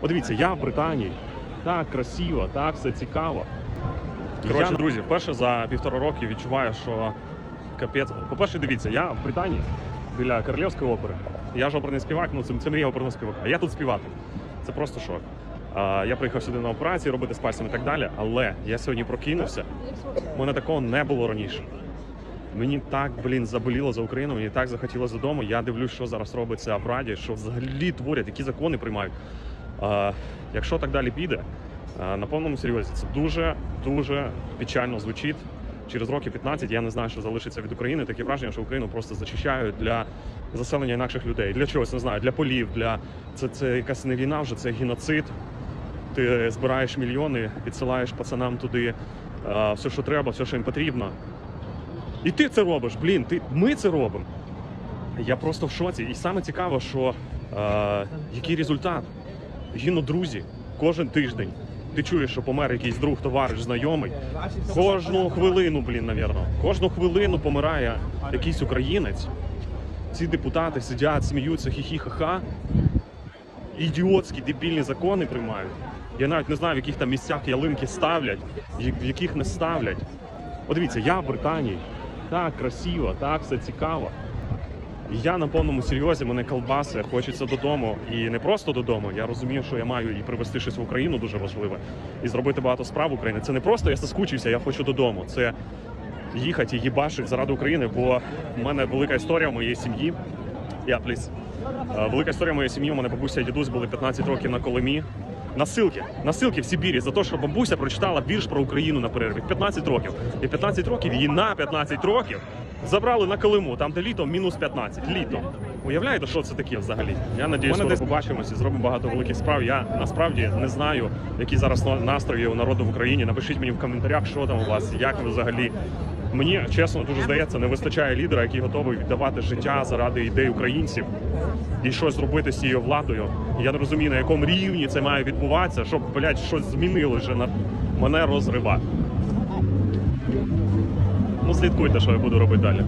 От дивіться, я в Британії. Так красиво, так все цікаво. Коротше, Я- друзі, вперше за півтора роки відчуваю, що капець. По-перше, дивіться, я в Британії біля Королівської опери. Я ж оперний співак, ну це, це мрія оперного співака. А я тут співати. Це просто шок. А, я приїхав сюди на операцію робити з пальцем і так далі, але я сьогодні прокинувся. У мене такого не було раніше. Мені так, блін, заболіло за Україну, мені так захотілося додому. Я дивлюсь, що зараз робиться в Раді, що взагалі творять, які закони приймають. А, якщо так далі піде, на повному серйозі це дуже дуже печально звучить. Через роки 15 я не знаю, що залишиться від України. Таке враження, що Україну просто зачищають для заселення інакших людей. Для чогось не знаю, для полів, для це, це якась не війна вже, це геноцид. Ти збираєш мільйони, відсилаєш пацанам туди а, все, що треба, все, що їм потрібно. І ти це робиш, блін, ти, ми це робимо. Я просто в шоці. І саме цікаво, що е, який результат. Гинуть друзі кожен тиждень. Ти чуєш, що помер якийсь друг, товариш, знайомий. Кожну хвилину, блін, навірно. Кожну хвилину помирає якийсь українець. Ці депутати сидять, сміються, хі-хі-ха-ха. Ідіотські дебільні закони приймають. Я навіть не знаю, в яких там місцях ялинки ставлять, в яких не ставлять. От дивіться, я в Британії. Так красиво, так все цікаво. Я на повному серйозі, мене колбаси, хочеться додому. І не просто додому. Я розумію, що я маю і привезти щось в Україну дуже важливе, і зробити багато справ в Україні. Це не просто я соскучився, я хочу додому. Це їхати і їбашити заради України, бо в мене велика історія моєї сім'ї. Я пліс. Е, Велика історія моєї сім'ї. У мене бабуся і дідусь були 15 років на Колимі. Насилки, насилки в Сибірі за те, що бабуся прочитала вірш про Україну на перерві. 15 років. І 15 років її на 15 років забрали на Колиму, там де літом мінус 15. Літом. Уявляєте, що це таке взагалі? Я надіюсь, скоро побачимося і зробимо багато великих справ. Я насправді не знаю, які зараз настрої у народу в Україні. Напишіть мені в коментарях, що там у вас, як ви взагалі. Мені чесно дуже здається, не вистачає лідера, який готовий віддавати життя заради ідей українців і щось зробити з цією владою. Я не розумію, на якому рівні це має відбуватися, щоб блядь, щось змінили вже на мене розрива. Ну слідкуйте, що я буду робити далі.